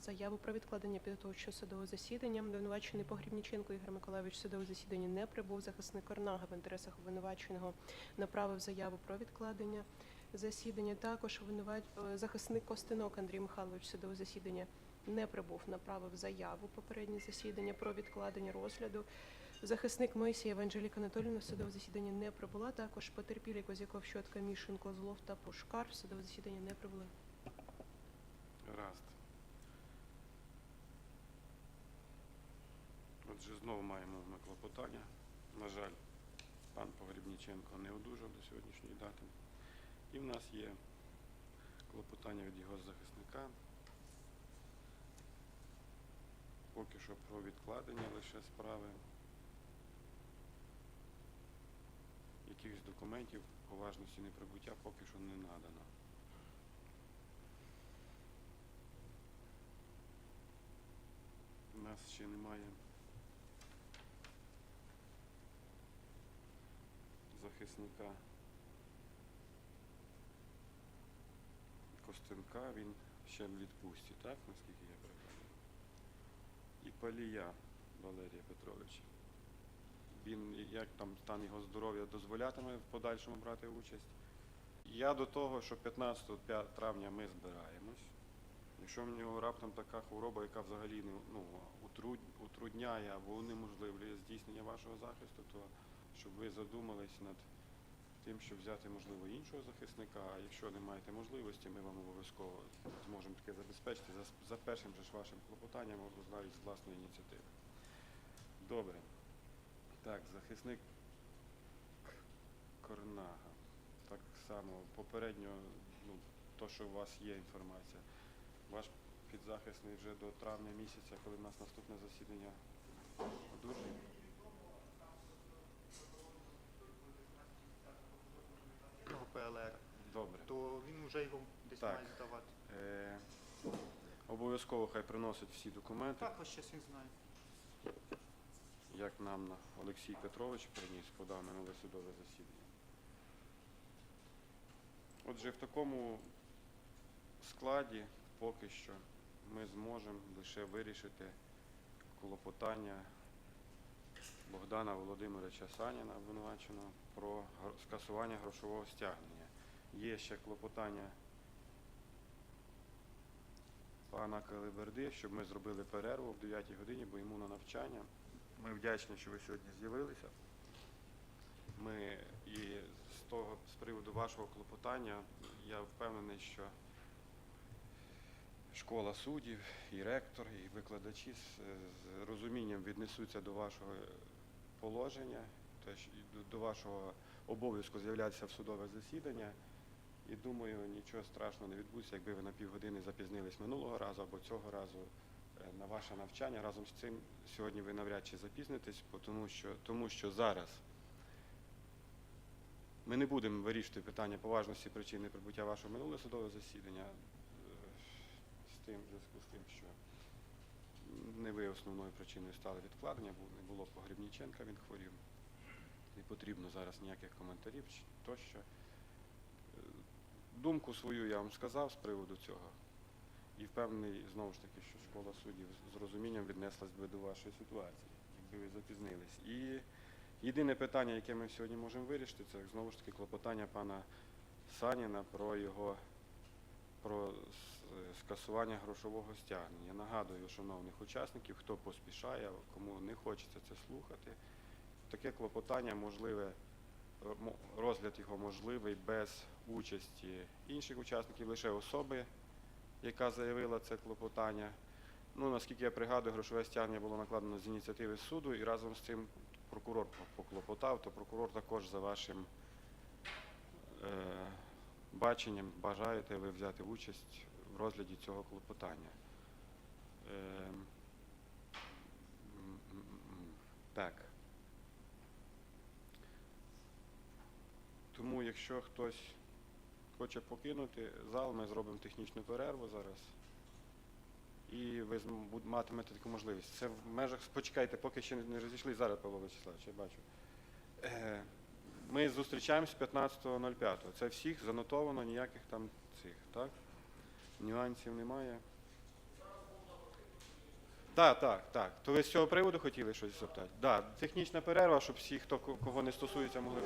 заяву про відкладення підготовчого судового засідання. Обвинувачений Погрібніченко Ігор Миколайович в судове засідання не прибув. Захисник Корнага в інтересах обвинуваченого направив заяву про відкладення засідання. Також обвинувач... е, захисник Костинок Андрій Михайлович судове засідання не прибув. Направив заяву попереднє засідання про відкладення розгляду. Захисник Моїсієва Анжеліка Анатолійовна в судове засідання не прибула. Також потерпілі Козяков, Щотка, Мішин, Козлов та Пушкар в судове засідання не прибули. Отже, знову маємо ми клопотання. На жаль, пан Погрібніченко не одужав до сьогоднішньої дати. І в нас є клопотання від його захисника. Поки що про відкладення лише справи. Якихось документів поважності неприбуття поки що не надано. У нас ще немає захисника Костенка, він ще в відпустці, так, наскільки я пригадую. І Палія Валерія Петровича. Він, як там стан його здоров'я дозволятиме в подальшому брати участь. Я до того, що 15 травня ми збираємось. Якщо в нього раптом така хвороба, яка взагалі ну, утрудняє або унеможливлює здійснення вашого захисту, то щоб ви задумались над тим, щоб взяти, можливо, іншого захисника, а якщо не маєте можливості, ми вам обов'язково зможемо таке забезпечити за, першим же ж вашим клопотанням, навіть з власної ініціативи. Добре. Так, захисник Корнага. Так само попередньо, ну, то, що у вас є інформація. Ваш підзахисний вже до травня місяця, коли в нас наступне засідання одужає. Його ПЛР, Добре. то він вже його десь Так. має здавати. Е, обов'язково хай приносить всі документи, Також щас він знає. як нам на Олексій Петрович приніс, подав минуле судове засідання. Отже, в такому складі поки що ми зможемо лише вирішити клопотання Богдана Володимировича Саніна, обвинуваченого, про скасування грошового стягнення. Є ще клопотання пана Калиберди, щоб ми зробили перерву в 9 годині, бо йому на навчання. Ми вдячні, що ви сьогодні з'явилися. Ми і з того, з приводу вашого клопотання, я впевнений, що школа суддів, і ректор, і викладачі з, з розумінням віднесуться до вашого положення, теж до- вашого обов'язку з'являтися в судове засідання. І думаю, нічого страшного не відбудеться, якби ви на півгодини запізнились минулого разу або цього разу е, на ваше навчання. Разом з цим сьогодні ви навряд чи запізнитесь, тому що, тому що зараз ми не будемо вирішувати питання поважності причин неприбуття вашого минулого судового засідання е, з тим, в зв'язку з тим, що не ви основною причиною стали відкладення, бо не було Погребніченка, він хворів. Не потрібно зараз ніяких коментарів тощо. Думку свою я вам сказав з приводу цього. І впевнений, знову ж таки, що школа суддів з розумінням віднеслась би до вашої ситуації, якби ви запізнились. І єдине питання, яке ми сьогодні можемо вирішити, це знову ж таки клопотання пана Саніна про його про скасування грошового стягнення. Я Нагадую, шановних учасників, хто поспішає, кому не хочеться це слухати. Таке клопотання можливе, мо- розгляд його можливий без участі інших учасників, лише особи, яка заявила це клопотання. Ну, наскільки я пригадую, грошове стягнення було накладено з ініціативи суду, і разом з цим прокурор поклопотав, то прокурор також за вашим е, баченням бажаєте ви взяти участь в розгляді цього клопотання. Е, так. Тому, якщо хтось хоче покинути зал, ми зробимо технічну перерву зараз. І ви матимете таку можливість. Це в межах. Почекайте, поки ще не- розійшли. Зараз, Павло Вячеславович, я бачу. Е, Ми зустрічаємось 15.05. Це всіх занотовано, ніяких там цих, так? Нюансів немає. Так, так, так. То ви з цього приводу хотіли щось запитати? Так, технічна перерва, щоб всі, хто кого не стосується, могли